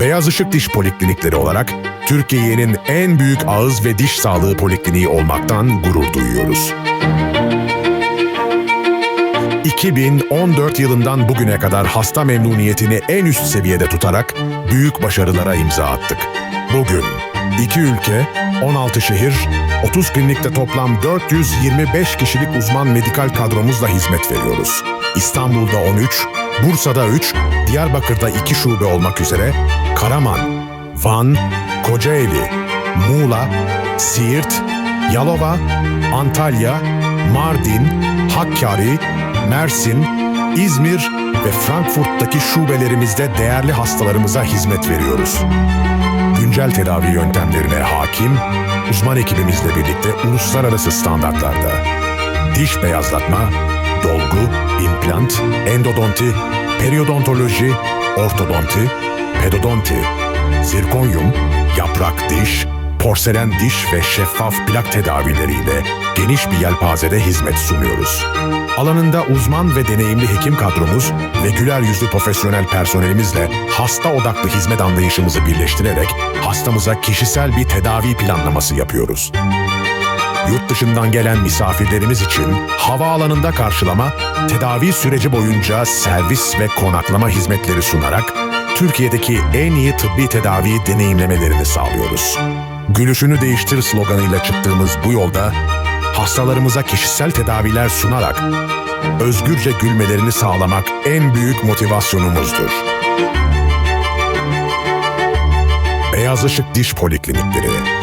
Beyaz Işık Diş Poliklinikleri olarak Türkiye'nin en büyük ağız ve diş sağlığı polikliniği olmaktan gurur duyuyoruz. 2014 yılından bugüne kadar hasta memnuniyetini en üst seviyede tutarak büyük başarılara imza attık. Bugün iki ülke, 16 şehir, 30 klinikte toplam 425 kişilik uzman medikal kadromuzla hizmet veriyoruz. İstanbul'da 13, Bursa'da 3, Diyarbakır'da 2 şube olmak üzere Karaman, Van, Kocaeli, Muğla, Siirt, Yalova, Antalya, Mardin, Hakkari, Mersin, İzmir ve Frankfurt'taki şubelerimizde değerli hastalarımıza hizmet veriyoruz. Güncel tedavi yöntemlerine hakim, uzman ekibimizle birlikte uluslararası standartlarda. Diş beyazlatma, dolgu, implant, endodonti, periodontoloji, ortodonti, pedodonti, zirkonyum, yaprak diş, porselen diş ve şeffaf plak tedavileriyle geniş bir yelpazede hizmet sunuyoruz. Alanında uzman ve deneyimli hekim kadromuz ve güler yüzlü profesyonel personelimizle hasta odaklı hizmet anlayışımızı birleştirerek hastamıza kişisel bir tedavi planlaması yapıyoruz. Yurt dışından gelen misafirlerimiz için havaalanında karşılama, tedavi süreci boyunca servis ve konaklama hizmetleri sunarak Türkiye'deki en iyi tıbbi tedavi deneyimlemelerini sağlıyoruz. Gülüşünü değiştir sloganıyla çıktığımız bu yolda hastalarımıza kişisel tedaviler sunarak özgürce gülmelerini sağlamak en büyük motivasyonumuzdur. Beyaz Işık Diş Poliklinikleri